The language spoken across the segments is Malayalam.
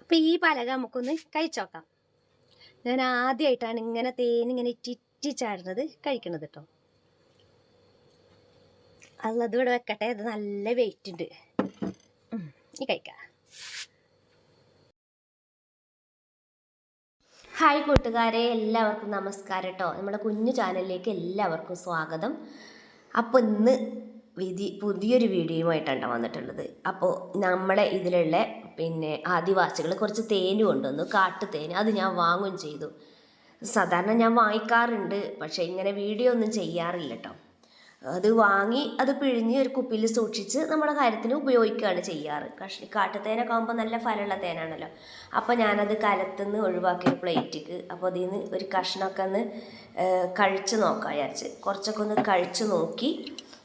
അപ്പം ഈ പലക നമുക്കൊന്ന് കഴിച്ചോക്കാം ഞാൻ ആദ്യമായിട്ടാണ് ഇങ്ങനെ ഇറ്റിറ്റി ചാടുന്നത് കഴിക്കണത് കേട്ടോ അല്ലത് ഇവിടെ വെക്കട്ടെ അത് നല്ല വെയിറ്റ് ഉണ്ട്. ഈ കഴിക്കാം. ഹായ് കൂട്ടുകാരെ എല്ലാവർക്കും നമസ്കാരം കേട്ടോ നമ്മുടെ കുഞ്ഞു ചാനലിലേക്ക് എല്ലാവർക്കും സ്വാഗതം. അപ്പോൾ ഇന്ന് വിധി പുതിയൊരു വീഡിയോയുമായിട്ടാണ് വന്നിട്ടുള്ളത്. അപ്പോൾ നമ്മളെ ഇതിലുള്ള പിന്നെ ആദിവാസികൾ കുറച്ച് തേന് കൊണ്ടുവന്നു കാട്ടുതേന് അത് ഞാൻ വാങ്ങും ചെയ്തു. സാധാരണ ഞാൻ വാങ്ങിക്കാറുണ്ട് പക്ഷേ ഇങ്ങനെ വീഡിയോ ഒന്നും ചെയ്യാറില്ല കേട്ടോ അത് വാങ്ങി അത് പിഴിഞ്ഞ് ഒരു കുപ്പിയിൽ സൂക്ഷിച്ച് നമ്മുടെ കാര്യത്തിന് ഉപയോഗിക്കുകയാണ് ചെയ്യാറ്. കഷ്ണി കാട്ടുതേനൊക്കെ ആകുമ്പോൾ നല്ല ഫലമുള്ള തേനാണല്ലോ. അപ്പോൾ ഞാനത് കലത്തുനിന്ന് ഒഴിവാക്കിയ പ്ലേറ്റിക്ക് അപ്പോൾ അതിൽ നിന്ന് ഒരു കഷ്ണമൊക്കെ ഒന്ന് കഴിച്ച് നോക്കാം വിചാരിച്ച്. കുറച്ചൊക്കെ ഒന്ന് കഴിച്ച് നോക്കി.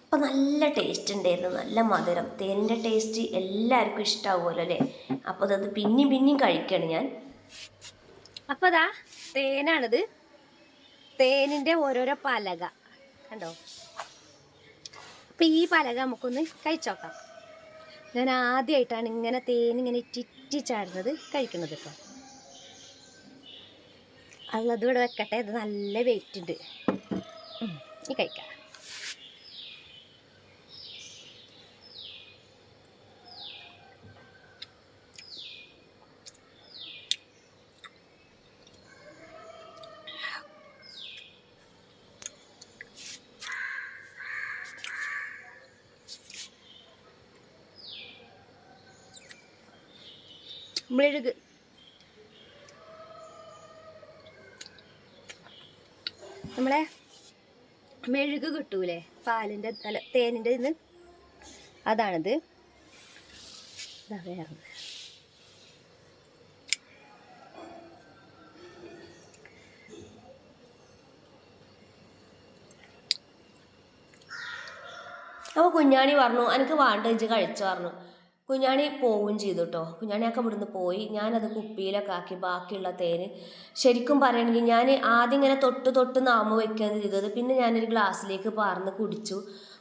അപ്പോൾ നല്ല ടേസ്റ്റ് ഉണ്ടായിരുന്നു. നല്ല മധുരം. തേനിന്റെ ടേസ്റ്റ് എല്ലാവർക്കും ഇഷ്ടമാവുമല്ലോ അല്ലേ? അപ്പോൾ അതത് പിന്നെയും പിന്നെയും കഴിക്കണം ഞാൻ. അപ്പോൾ അതാ തേനാണിത്. തേനിന്റെ ഓരോരോ പലക. കണ്ടോ? അപ്പം ഈ പലക നമുക്കൊന്ന് കഴിച്ചോക്കാം. ഞാൻ ആദ്യമായിട്ടാണ് ഇങ്ങനെ തേൻ ഇങ്ങനെ ഇറ്റിറ്റി ചാടുന്നത് കഴിക്കുന്നത് കേട്ടോ ഇവിടെ വെക്കട്ടെ ഇത് നല്ല വെയിറ്റ് ഉണ്ട്. ഈ കഴിക്കാം. മെഴുക് നമ്മളെ മെഴുക് കിട്ടൂലേ? പാലിന്റെ തല തേനിന്റെ ഇത് അതാണിത്. ഇതാ വേറെ അപ്പോൾ കുഞ്ഞാണി പറഞ്ഞു എനിക്ക് വേണ്ട ഇഞ്ച് കഴിച്ചു പറഞ്ഞു. കുഞ്ഞാണി പോവുകയും ചെയ്തു കേട്ടോ കുഞ്ഞാണിയൊക്കെ ഇവിടുന്ന് പോയി. ഞാനത് കുപ്പിയിലൊക്കെ ആക്കി ബാക്കിയുള്ള തേന് ശരിക്കും പറയണമെങ്കിൽ ഞാൻ ആദ്യം ഇങ്ങനെ തൊട്ട് തൊട്ട് നാമ വയ്ക്കുകയാണ് ചെയ്തത്. പിന്നെ ഞാനൊരു ഗ്ലാസ്സിലേക്ക് പാർന്ന് കുടിച്ചു.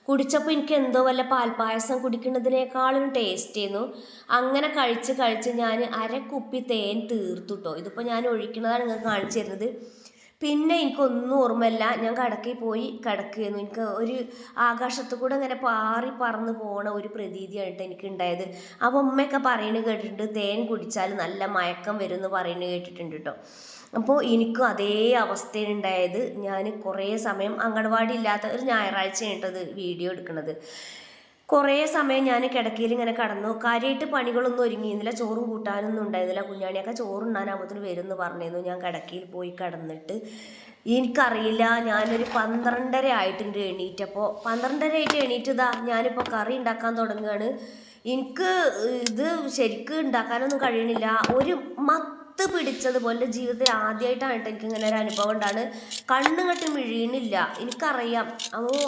കുടിച്ചപ്പോൾ എനിക്ക് എന്തോ വല്ല പാൽപ്പായസം കുടിക്കുന്നതിനേക്കാളും ടേസ്റ്റ് ചെയ്യുന്നു അങ്ങനെ കഴിച്ച് കഴിച്ച് ഞാൻ അര കുപ്പി തേൻ തീർത്തു കേട്ടോ ഇതിപ്പോൾ ഞാൻ ഒഴിക്കുന്നതാണ് നിങ്ങൾക്ക് കാണിച്ചു തരുന്നത്. പിന്നെ എനിക്കൊന്നും ഓർമ്മയില്ല. ഞാൻ കടക്കിൽ പോയി കിടക്കുകയായിരുന്നു. എനിക്ക് ഒരു ആകാശത്തു കൂടെ ഇങ്ങനെ പാറി പറന്ന് പോണ ഒരു പ്രതീതിയായിട്ട് എനിക്ക് ഉണ്ടായത് അപ്പോൾ ഉമ്മയൊക്കെ പറയുന്നത് കേട്ടിട്ടുണ്ട് തേൻ കുടിച്ചാൽ നല്ല മയക്കം വരും എന്ന് പറയുന്നത് കേട്ടിട്ടുണ്ട് കേട്ടോ അപ്പോൾ എനിക്കും അതേ അവസ്ഥയുണ്ടായത് ഞാൻ കുറേ സമയം അംഗൻവാടി ഇല്ലാത്ത ഒരു ഞായറാഴ്ച കേട്ടത് വീഡിയോ എടുക്കുന്നത് കുറേ സമയം ഞാൻ കിടക്കയിൽ ഇങ്ങനെ കടന്നു. കാര്യമായിട്ട് പണികളൊന്നും ഒരുങ്ങിയിരുന്നില്ല. ചോറും കൂട്ടാനൊന്നും ഉണ്ടായിരുന്നില്ല. കുഞ്ഞാണിയൊക്കെ ചോറുണ്ണാനാകുമ്പോൾ വരും എന്ന് പറഞ്ഞിരുന്നു. ഞാൻ കിടക്കയിൽ പോയി കിടന്നിട്ട്. എനിക്കറിയില്ല. ഞാനൊരു പന്ത്രണ്ടര ആയിട്ടുണ്ട് എണീറ്റപ്പോൾ. പന്ത്രണ്ടര ആയിട്ട് എണീറ്റ് ഇതാ ഞാനിപ്പോൾ കറി ഉണ്ടാക്കാൻ തുടങ്ങുകയാണ്. എനിക്ക് ഇത് ശരിക്കും ഉണ്ടാക്കാനൊന്നും കഴിയണില്ല. ഒരു മത്ത് പിടിച്ചതുപോലെ ജീവിതത്തിൽ ആദ്യമായിട്ടാണ് എനിക്ക് ഇങ്ങനെ ഒരു അനുഭവം ഉണ്ടാണ് കണ്ണുകെട്ടി മിഴിയുന്നില്ല. മിഴിയണില്ല എനിക്കറിയാം അപ്പോൾ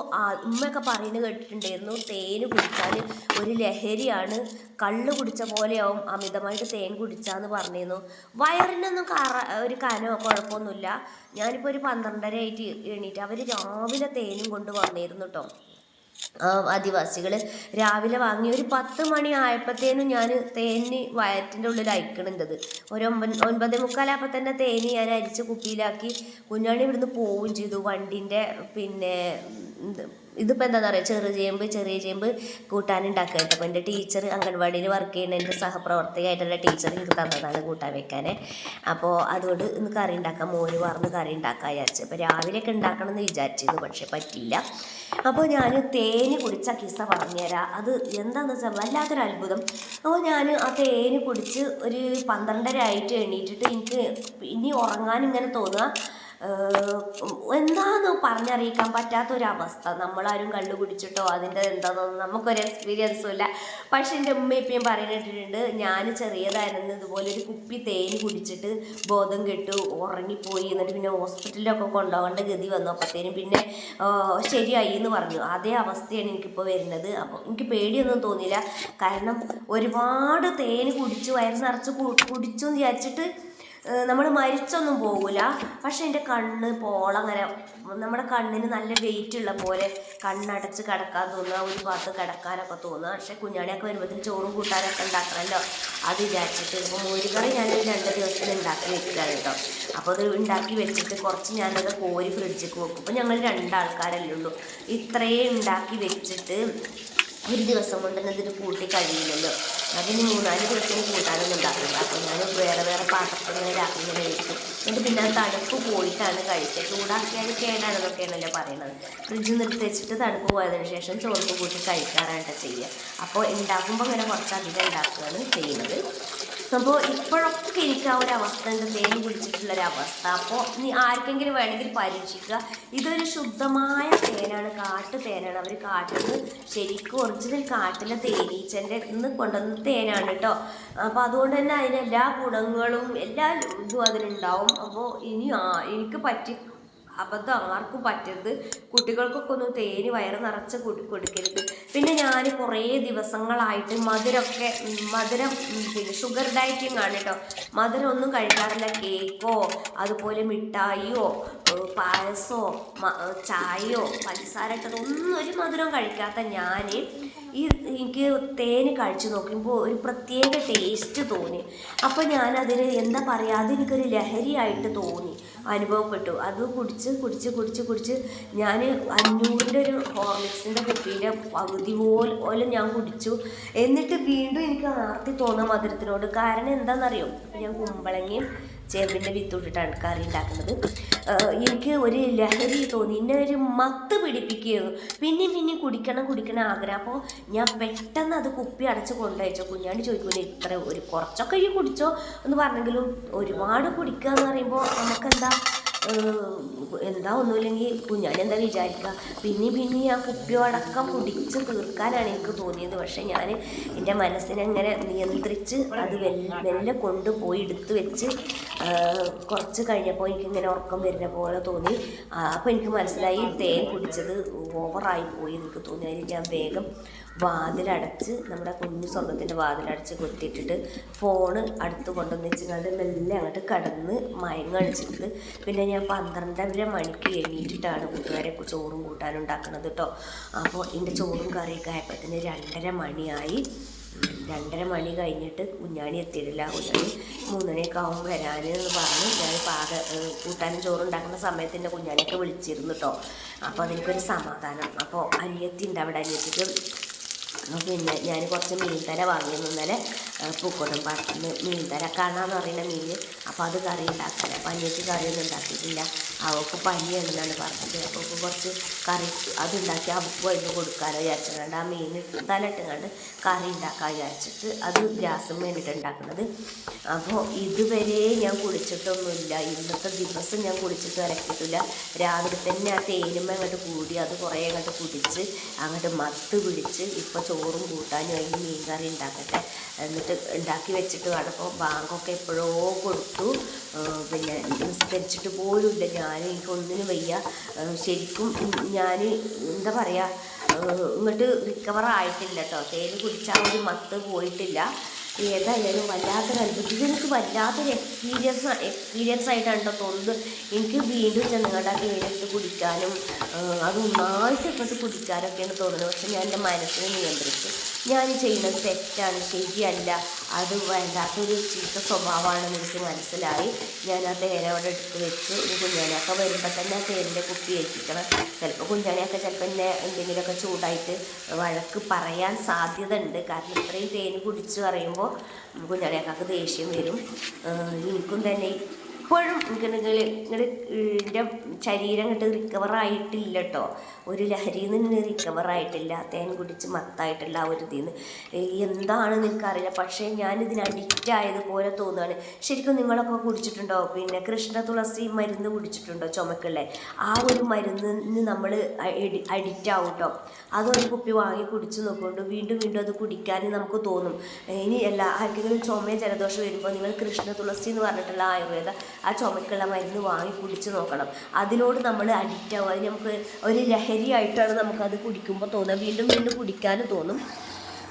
ഉമ്മയൊക്കെ പറയുന്നത് കേട്ടിട്ടുണ്ടായിരുന്നു. തേന് കുടിച്ചാൽ ഒരു ലഹരിയാണ്. കള്ള് കുടിച്ച പോലെയാവും അമിതമായിട്ട് തേൻ കുടിച്ചാന്ന് പറഞ്ഞിരുന്നു. വയറിനൊന്നും കറ ഒരു കനോ കുഴപ്പമൊന്നുമില്ല. ഞാനിപ്പോൾ ഒരു പന്ത്രണ്ടര ആയിട്ട് എണീറ്റ് അവർ രാവിലെ തേനും കൊണ്ട് വന്നിരുന്നു കേട്ടോ. ആദിവാസികൾ രാവിലെ വാങ്ങി ഒരു പത്ത് മണി ആയപ്പോഴത്തേനും ഞാൻ തേനി വയറ്റിന്റെ ഉള്ളിൽ അയക്കണുണ്ടത്. ഒരു ഒമ്പത് ഒൻപത് മുക്കാലായപ്പോൾ തന്നെ തേനി ഞാൻ അരിച്ച് കുപ്പിയിലാക്കി കുഞ്ഞാണി ഇവിടുന്ന് പോവുകയും ചെയ്തു. വണ്ടിന്റെ പിന്നെ ഇതിപ്പോൾ എന്താണെന്ന് പറയുക ചെറിയ ചേമ്പ് ചെറിയ ചേമ്പ് കൂട്ടാനുണ്ടാക്കുക കേട്ടോ അപ്പോൾ എന്റെ ടീച്ചർ അംഗൻവാടിയിൽ വർക്ക് ചെയ്യുന്ന എന്റെ സഹപ്രവർത്തകയായിട്ടുള്ള ടീച്ചർ എനിക്ക് തന്നതാണ് കൂട്ടാൻ വെക്കാൻ അപ്പോൾ അതുകൊണ്ട് ഇന്ന് കറി ഉണ്ടാക്കാം മോര് വാർന്ന് കറി ഉണ്ടാക്കാൻ വിചാരിച്ചു. അപ്പോൾ രാവിലെയൊക്കെ ഉണ്ടാക്കണം എന്ന് വിചാരിച്ചിരുന്നു പക്ഷേ പറ്റിയില്ല. അപ്പോൾ ഞാൻ തേന് കുടിച്ച കിസ്സ പറഞ്ഞുതരാം അത് എന്താണെന്ന് വെച്ചാൽ വല്ലാത്തൊരു അത്ഭുതം. അപ്പോൾ ഞാൻ ആ തേന് കുടിച്ച് ഒരു പന്ത്രണ്ടര ആയിട്ട് എണീറ്റിട്ട് എനിക്ക് ഇനി ഉറങ്ങാൻ ഇങ്ങനെ തോന്നുക എന്താന്ന് പറഞ്ഞറിയിക്കാൻ പറ്റാത്തൊരവസ്ഥ. നമ്മളാരും കള്ളു കുടിച്ചിട്ടോ അതിന്റെ എന്താണെന്നൊന്നും നമുക്കൊരു എക്സ്പീരിയൻസും ഇല്ല. പക്ഷെ എന്റെ ഉമ്മ ഇപ്പം പറഞ്ഞിട്ടുണ്ട് ഞാൻ ചെറിയതായിരുന്നു ഇതുപോലെ ഒരു കുപ്പി തേൻ കുടിച്ചിട്ട് ബോധം കെട്ടു ഉറങ്ങിപ്പോയി എന്നിട്ട് പിന്നെ ഹോസ്പിറ്റലിലൊക്കെ കൊണ്ടുപോകേണ്ട ഗതി വന്നു. അപ്പോഴത്തേനും പിന്നെ ശരിയായി എന്ന് പറഞ്ഞു. അതേ അവസ്ഥയാണ് എനിക്കിപ്പോൾ വരുന്നത്. അപ്പോൾ എനിക്ക് പേടിയൊന്നും തോന്നിയില്ല. കാരണം ഒരുപാട് തേൻ കുടിച്ചു വയറ് നിറച്ച് കുടിച്ചു എന്ന് വിചാരിച്ചിട്ട് നമ്മൾ മരിച്ചൊന്നും പോകില്ല പക്ഷെ എന്റെ കണ്ണ് പോളങ്ങനെ നമ്മുടെ കണ്ണിന് നല്ല വെയിറ്റ് ഉള്ള പോലെ കണ്ണടച്ച് കിടക്കാൻ തോന്നുക ഒരു ഭാഗത്ത് കിടക്കാനൊക്കെ തോന്നുക. പക്ഷെ കുഞ്ഞാണിയൊക്കെ വരുമ്പോഴത്തേന് ചോറും കൂട്ടാനൊക്കെ ഉണ്ടാക്കണമല്ലോ അത് വിചാരിച്ചിട്ട് ഇപ്പോൾ മോരുകറി ഞാൻ രണ്ട് ദിവസത്തിന് ഉണ്ടാക്കി വെക്കുകയാണ് കേട്ടോ. അപ്പോൾ അത് ഉണ്ടാക്കി വെച്ചിട്ട് കുറച്ച് ഞാനത് കോരി ഫ്രിഡ്ജിൽ വെക്കും. അപ്പോൾ ഞങ്ങൾ രണ്ടാൾക്കാരല്ലേ ഉള്ളൂ. ഇത്രയും ഉണ്ടാക്കി വെച്ചിട്ട് ഒരു ദിവസം കൊണ്ട് തന്നെ ഇതിന് കൂട്ടി കഴിയില്ലല്ലോ. അതിന് മൂന്നാൽ ദിവസം കൂട്ടാനൊന്നും ഉണ്ടാക്കില്ല അപ്പോൾ ഞാൻ വേറെ വേറെ പാത്രത്തിൽ രാത്രി വെക്കും എന്നിട്ട് പിന്നെ തണുപ്പ് പോയിട്ടാണ് കഴിക്കുക ചൂടാക്കിയാൽ കേടാണെന്നൊക്കെയാണല്ലോ പറയുന്നത് ഫ്രിഡ്ജിൽ നിർത്തി വെച്ചിട്ട് തണുപ്പ് പോയതിനു ശേഷം ചോറ് കൂട്ടി കഴിക്കാറാണ് ചെയ്യുക. അപ്പോൾ ഉണ്ടാക്കുമ്പോൾ ഇങ്ങനെ കുറച്ചധികം ഉണ്ടാക്കുകയാണ് ചെയ്യുന്നത്. അപ്പോൾ ഇപ്പോഴൊക്കെ എനിക്ക് ആ ഒരു അവസ്ഥ ഉണ്ട്. തേൻ കുടിച്ചിട്ടുള്ളൊരവസ്ഥ അപ്പോൾ നീ ആർക്കെങ്കിലും വേണമെങ്കിൽ പരീക്ഷിക്കുക. ഇതൊരു ശുദ്ധമായ തേനാണ്. കാട്ടു തേനാണ്. അവർ കാട്ടിൽ ശരിക്കും ഒറിജിനൽ കാട്ടിലെ തേനീച്ചന്റെ നിന്ന് കൊണ്ടുവന്ന തേനാണ് കേട്ടോ. അപ്പോൾ അതുകൊണ്ട് തന്നെ അതിന് എല്ലാ ഗുണങ്ങളും എല്ലാ ഇതും അതിനുണ്ടാവും അപ്പോൾ ഇനി ആ എനിക്ക് പറ്റി അബദ്ധം ആർക്കും പറ്റരുത്. കുട്ടികൾക്കൊക്കെ ഒന്ന് തേന് വയറ് നിറച്ച് കൊടു കൊടുക്കരുത്. പിന്നെ ഞാൻ കുറേ ദിവസങ്ങളായിട്ട് മധുരമൊക്കെ മധുരം പിന്നെ ഷുഗർ ഡയറ്റിംഗ് ആണ് കേട്ടോ. മധുരം ഒന്നും കഴിക്കാറില്ല. കേക്കോ അതുപോലെ മിഠായിയോ പായസമോ ചായയോ പഞ്ചസാര ഒന്നും ഒരു മധുരം കഴിക്കാത്ത ഞാൻ ഈ എനിക്ക് തേൻ കഴിച്ചു നോക്കുമ്പോൾ ഒരു പ്രത്യേക ടേസ്റ്റ് തോന്നി. അപ്പോൾ ഞാൻ ഞാനതിന് എന്താ പറയുക അതെനിക്കൊരു ലഹരിയായിട്ട് തോന്നി. അനുഭവപ്പെട്ടു. അത് കുടിച്ച് കുടിച്ച് കുടിച്ച് കുടിച്ച് ഞാൻ അഞ്ഞൂറിന്റെ ഒരു ഹോർലിക്സിന്റെ കുപ്പീന്റെ പകുതി പോലെ പോലെ ഞാൻ കുടിച്ചു. എന്നിട്ട് വീണ്ടും എനിക്ക് ആർത്തി തോന്നുക മധുരത്തിനോട്. കാരണം എന്താണെന്നറിയോ ഞാൻ കുമ്പളങ്ങയും ചേമ്പിന്റെ വിത്തിട്ടിട്ടാണ് കറി ഉണ്ടാക്കുന്നത്. എനിക്ക് ഒരു ലഹരി തോന്നി. എന്നെ ഒരു മത്ത് പിടിപ്പിക്കുകയായിരുന്നു. പിന്നെയും പിന്നെയും കുടിക്കണം കുടിക്കണം ആഗ്രഹം. അപ്പോൾ ഞാൻ പെട്ടെന്ന് അത് കുപ്പി അടച്ച് കൊണ്ടുവച്ചോ കുഞ്ഞാണ്ട് ചോദിക്കൂലേ ഇത്ര ഒരു കുറച്ചൊക്കെ ഈ കുടിച്ചോ? എന്ന് പറഞ്ഞെങ്കിലും ഒരുപാട് കുടിക്കുക എന്ന് പറയുമ്പോൾ നമുക്കെന്താ എന്താ ഒന്നുമില്ലെങ്കിൽ എന്താ വിചാരിക്കുക? പിന്നെ പിന്നെ ആ കുപ്പിയോടക്കം കുടിച്ച് തീർക്കാനാണ് എനിക്ക് തോന്നിയത്. പക്ഷേ ഞാൻ എന്റെ മനസ്സിനെ ഇങ്ങനെ നിയന്ത്രിച്ച് അത് വെല്ല കൊണ്ടുപോയി എടുത്ത് വെച്ച് കുറച്ച് കഴിഞ്ഞപ്പോൾ എനിക്കിങ്ങനെ ഉറക്കം വരുന്ന പോലെ തോന്നി. അപ്പോൾ എനിക്ക് മനസ്സിലായി തേൻ കുടിച്ചത് ഓവറായി പോയി എനിക്ക് തോന്നി. അതിന് ഞാൻ വേഗം വാതിലടച്ച് നമ്മുടെ കുഞ്ഞു സ്വർഗത്തിന്റെ വാതിലടച്ച് കൊത്തിയിട്ടിട്ട് ഫോണ് അടുത്ത് കൊണ്ടുവന്ന് വെച്ചിങ്ങാണ്ട് മെല്ലെ അങ്ങോട്ട് കടന്ന് മയങ്ങണിച്ചിട്ട് പിന്നെ ഞാൻ പന്ത്രണ്ടര മണിക്ക് എണീറ്റിട്ടാണ് കൂട്ടുകാരെ ചോറും കൂട്ടാനും ഉണ്ടാക്കുന്നത് കേട്ടോ അപ്പോൾ എന്റെ ചോറും കറിയൊക്കെ ആയപ്പോഴത്തേന് രണ്ടര മണിയായി. രണ്ടര മണി കഴിഞ്ഞിട്ട് കുഞ്ഞാണി എത്തിയിട്ടില്ല. കുഞ്ഞാണി മൂന്നണിയൊക്കെ ആകുമ്പോൾ വരാൻ എന്ന് പറഞ്ഞ്. ഞാൻ പാക കൂട്ടാനും ചോറും ഉണ്ടാക്കുന്ന സമയത്ത് എന്റെ കുഞ്ഞാണിയൊക്കെ വിളിച്ചിരുന്നു കേട്ടോ അപ്പോൾ അതെനിക്കൊരു സമാധാനം. അപ്പോൾ അനിയത്തി ഉണ്ട് അവിടെ. അനിയത്തിക്ക് പിന്നെ ഞാൻ കുറച്ച് മീൻതല വാങ്ങിയിരുന്നു ഇന്നലെ. പൂക്കോട്ടും പാടത്തുനിന്ന് മീൻതല കാണാമെന്ന് പറയുന്ന മീൻ അപ്പോൾ അത് കറി ഉണ്ടാക്കാൻ അപ്പം അനിയത്തി കറിയൊന്നും ഉണ്ടാക്കിയിട്ടില്ല. അവൾക്ക് പനിയാണെന്നാണ് പറഞ്ഞത്. അപ്പോൾ കുറച്ച് കറി അതുണ്ടാക്കി അവൾക്ക് അതിന് കൊടുക്കാനോ വിചാരിച്ചിട്ടുണ്ട് ആ മീൻ തല കണ്ട് കറി ഉണ്ടാക്കാൻ വിചാരിച്ചിട്ട് അത് ഗ്യാസും വേണ്ടിയിട്ട് ഉണ്ടാക്കുന്നത്. അപ്പോൾ ഇതുവരെ ഞാൻ കുളിച്ചിട്ടൊന്നുമില്ല ഇന്നത്തെ ദിവസം ഞാൻ കുളിച്ചിട്ട് വരക്കിയിട്ടില്ല രാവിലെ തന്നെ ആ തേനുമ്മ അങ്ങോട്ട് കൂടി അത് കുറേ അങ്ങോട്ട് കുടിച്ച് അങ്ങോട്ട് മത്ത് പിടിച്ച് ഇപ്പോൾ ചോറും കൂട്ടാനും അതിന് മീൻ കറി ഉണ്ടാക്കട്ടെ എന്നിട്ട് ഉണ്ടാക്കി വെച്ചിട്ട് വേണം. അപ്പോൾ ബാങ്കൊക്കെ എപ്പോഴോ കൊടുത്തു. പിന്നെ നിസ്കരിച്ചിട്ട് പോലുമില്ല. ഞാൻ എനിക്കൊന്നിനും വയ്യ. ശരിക്കും ഞാൻ എന്താ പറയുക ഇങ്ങോട്ട് റിക്കവർ ആയിട്ടില്ല കേട്ടോ തേന് കുടിച്ചാൽ ഒരു മത്ത് പോയിട്ടില്ല. ഏതായാലും വല്ലാത്തൊരു അനുഭവം. ഇതെനിക്ക് വല്ലാത്തൊരു എക്സ്പീരിയൻസ് എക്സ്പീരിയൻസ് ആയിട്ടാണ് കേട്ടോ തോന്നുന്നത്. എനിക്ക് വീണ്ടും ചെന്നുകൊണ്ട് തേനെടുത്ത് കുടിക്കാനും അത് ഒന്നായിട്ട് ഇങ്ങോട്ട് കുടിക്കാനൊക്കെയാണ് തോന്നുന്നത്. പക്ഷെ ഞാൻ എന്റെ മനസ്സിനെ നിയന്ത്രിച്ചു. ഞാൻ ചെയ്യുന്നത് തെറ്റാണ് ശരിയല്ല. അത് വേണ്ടാത്തൊരു ചീത്ത സ്വഭാവമാണെന്ന് എനിക്ക് മനസ്സിലായി. ഞാൻ ആ തേന അവിടെ എടുത്ത് വെച്ച്. ഒരു കുഞ്ഞാനൊക്കെ വരുമ്പോൾ തന്നെ ആ തേനിന്റെ കുപ്പി ഏൽപ്പിക്കണം. ചിലപ്പോൾ കുഞ്ഞാനൊക്കെ ചിലപ്പോൾ എന്നെ എന്തെങ്കിലുമൊക്കെ ചൂടായിട്ട് വഴക്ക് പറയാൻ സാധ്യത ഉണ്ട് കാരണം ഇത്രയും തേന് കുടിച്ച് പറയുമ്പോൾ കുഞ്ഞാണിയൊക്കെ ദേഷ്യം വരും. എനിക്കും തന്നെ ഇപ്പോഴും ഇങ്ങനെ ഇങ്ങനെ എന്റെ ശരീരം ഇങ്ങോട്ട് റിക്കവർ ആയിട്ടില്ല കേട്ടോ ഒരു ലഹരിയിൽ നിന്ന് റിക്കവർ ആയിട്ടില്ല. തേൻ കുടിച്ച് മത്തായിട്ടില്ല ആ ഒരു ഇതിൽ നിന്ന് എന്താണെന്ന് എനിക്കറിയില്ല. പക്ഷേ ഞാനിതിന് അഡിക്റ്റ് ആയതുപോലെ തോന്നുകയാണ് ശരിക്കും നിങ്ങളൊക്കെ കുടിച്ചിട്ടുണ്ടോ? പിന്നെ കൃഷ്ണ തുളസി മരുന്ന് കുടിച്ചിട്ടുണ്ടോ ചുമക്കുള്ള? ആ ഒരു മരുന്നിന് നമ്മൾ അഡിക്റ്റ് ആവും കേട്ടോ അതൊരു കുപ്പി വാങ്ങി കുടിച്ച് നോക്കുകൊണ്ട് വീണ്ടും വീണ്ടും അത് കുടിക്കാൻ നമുക്ക് തോന്നും. ഇനി എല്ലാ ആർക്കെങ്കിലും ചുമ ജലദോഷം വരുമ്പോൾ നിങ്ങൾ കൃഷ്ണ തുളസി എന്ന് പറഞ്ഞിട്ടുള്ള ആയുർവേദ ആ ചുമക്കുള്ള മരുന്ന് വാങ്ങി കുടിച്ച് നോക്കണം. അതിനോട് നമ്മൾ അഡിക്റ്റ് ആവും. അത് നമുക്ക് ഒരു ലഹരിയായിട്ടാണ് നമുക്കത് കുടിക്കുമ്പോൾ തോന്നുക. വീണ്ടും വീണ്ടും കുടിക്കാനും തോന്നും.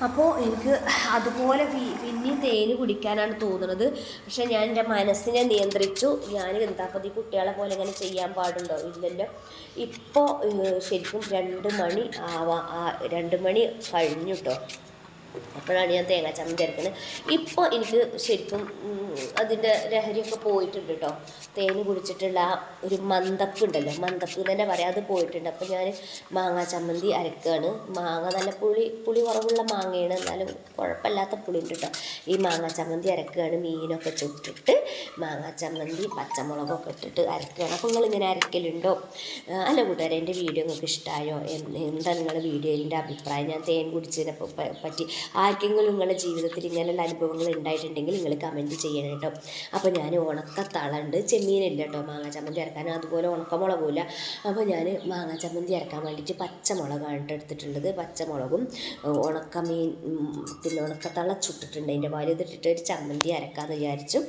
അപ്പോൾ എനിക്ക് അതുപോലെ പിന്നെയും തേന് കുടിക്കാനാണ് തോന്നുന്നത്. പക്ഷേ ഞാൻ എന്റെ മനസ്സിനെ നിയന്ത്രിച്ചു. ഞാൻ എന്താപ്പത് ഈ കുട്ടികളെ പോലെ ഇങ്ങനെ ചെയ്യാൻ പാടുണ്ടോ? ഇല്ലല്ലോ. ഇപ്പോൾ ശരിക്കും രണ്ട് മണി ആവാ രണ്ട് മണി കഴിഞ്ഞു കേട്ടോ അപ്പോഴാണ് ഞാൻ തേങ്ങ ചമ്മന്തി അരക്കുന്നത് ഇപ്പോൾ എനിക്ക് ശരിക്കും അതിന്റെ ലഹരിയൊക്കെ പോയിട്ടുണ്ട് കേട്ടോ. തേന് കുടിച്ചിട്ടുള്ള ആ ഒരു മന്തപ്പ് ഉണ്ടല്ലോ. മന്തപ്പ് എന്ന് തന്നെ പറയാം. അത് പോയിട്ടുണ്ട്. അപ്പോൾ ഞാൻ മാങ്ങ ചമ്മന്തി അരക്കുകയാണ് മാങ്ങ നല്ല പുളി പുളി കുറവുള്ള മാങ്ങയാണ്. എന്നാലും കുഴപ്പമില്ലാത്ത പുളി ഉണ്ട് കേട്ടോ. ഈ മാങ്ങ ചമ്മന്തി അരക്കുകയാണ് മീനൊക്കെ ചുട്ടിട്ട് മാങ്ങ ചമ്മന്തി പച്ചമുളകൊക്കെ ഇട്ടിട്ട് അരക്കുകയാണ് അപ്പോൾ നിങ്ങളിങ്ങനെ അരക്കലുണ്ടോ? അല്ല കൂട്ടുകാരെ എന്റെ വീഡിയോ നിങ്ങൾക്ക് ഇഷ്ടമായോ? എന്താ നിങ്ങളുടെ വീഡിയോയിന്റെ അഭിപ്രായം? ഞാൻ തേൻ കുടിച്ചതിനെ പറ്റി ആർക്കെങ്കിലും നിങ്ങളുടെ ജീവിതത്തിൽ ഇങ്ങനെയുള്ള അനുഭവങ്ങൾ ഉണ്ടായിട്ടുണ്ടെങ്കിൽ നിങ്ങൾ കമന്റ് ചെയ്യണം കേട്ടോ. അപ്പോൾ ഞാൻ ഉണക്ക തളണ്ട് ചെമ്മീനില്ല കേട്ടോ മാങ്ങ ചമ്മന്തി ഇറക്കാൻ അതുപോലെ ഉണക്കമുളകുമില്ല. അപ്പോൾ ഞാൻ മാങ്ങ ചമ്മന്തി ഇറക്കാൻ വേണ്ടിയിട്ട് പച്ചമുളകാണ് എടുത്തിട്ടുള്ളത്. പച്ചമുളകും ഉണക്കമീൻ പിന്നെ ഉണക്കത്തള ചുട്ടിട്ടുണ്ട്. അതിന്റെ വാൽ ഇതിട്ടിട്ട് ഒരു ചമ്മന്തി അരക്കാമെന്ന് വിചാരിച്ചു.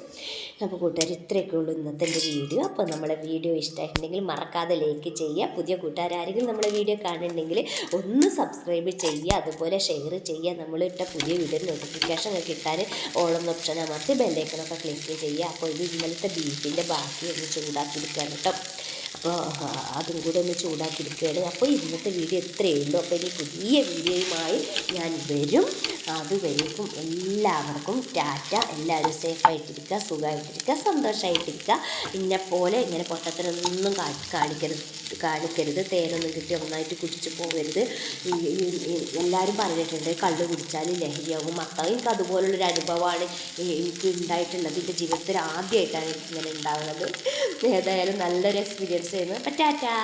അപ്പോൾ കൂട്ടുകാർ ഇത്രയൊക്കെ ഉള്ളൂ ഇന്നത്തെ എന്റെ വീഡിയോ. അപ്പോൾ നമ്മളെ വീഡിയോ ഇഷ്ടമായിട്ടുണ്ടെങ്കിൽ മറക്കാതെ ലൈക്ക് ചെയ്യുക. പുതിയ കൂട്ടുകാരാരെങ്കിലും നമ്മളെ വീഡിയോ കാണുന്നുണ്ടെങ്കിൽ ഒന്ന് സബ്സ്ക്രൈബ് ചെയ്യുക. അതുപോലെ ഷെയർ ചെയ്യുക. നമ്മളിട്ട പുതിയ വീഡിയോ നോട്ടിഫിക്കേഷൻ കിട്ടാൻ ഓളം ഓപ്ഷൻ അമർത്തി ബെല്ലൈക്കണൊക്കെ ക്ലിക്ക് ചെയ്യുക. അപ്പോൾ ഇത് ഇന്നലത്തെ ബീഫിന്റെ ബാക്കി ഒന്ന് ചൂടാക്കി എടുക്കാൻ കേട്ടോ. അപ്പോൾ അതും കൂടെ ഒന്ന് ചൂടാക്കി എടുക്കുകയാണ് അപ്പോൾ ഇന്നത്തെ വീഡിയോ ഇത്രയേ ഉള്ളൂ. അപ്പോൾ ഇനി പുതിയ വീഡിയോയുമായി ഞാൻ വരും. അതുവരേക്കും എല്ലാവർക്കും ടാറ്റ. എല്ലാവരും സേഫായിട്ടിരിക്കുക സുഖമായിട്ടിരിക്കുക സന്തോഷമായിട്ടിരിക്കുക ഇന്നെപ്പോലെ ഇങ്ങനെ പൊട്ടത്തിനൊന്നും കാണിക്കരുത് കാണിക്കരുത്. തേനൊന്നും കിട്ടി ഒന്നായിട്ട് കുടിച്ച് പോകരുത്. എല്ലാവരും പറഞ്ഞിട്ടുണ്ട് കള്ള് കുടിച്ചാൽ ലഹരിയാകും. മക്കൾ എനിക്ക് അതുപോലുള്ളൊരു അനുഭവമാണ് എനിക്ക് ഉണ്ടായിട്ടുള്ളത്. എന്റെ ജീവിതത്തിൽ ആദ്യമായിട്ടാണ് എനിക്ക് ഇങ്ങനെ ഉണ്ടാകുന്നത് ഏതായാലും നല്ലൊരു എക്സ്പീരിയൻസ് ആയിരുന്നു. അപ്പം ടാറ്റാ.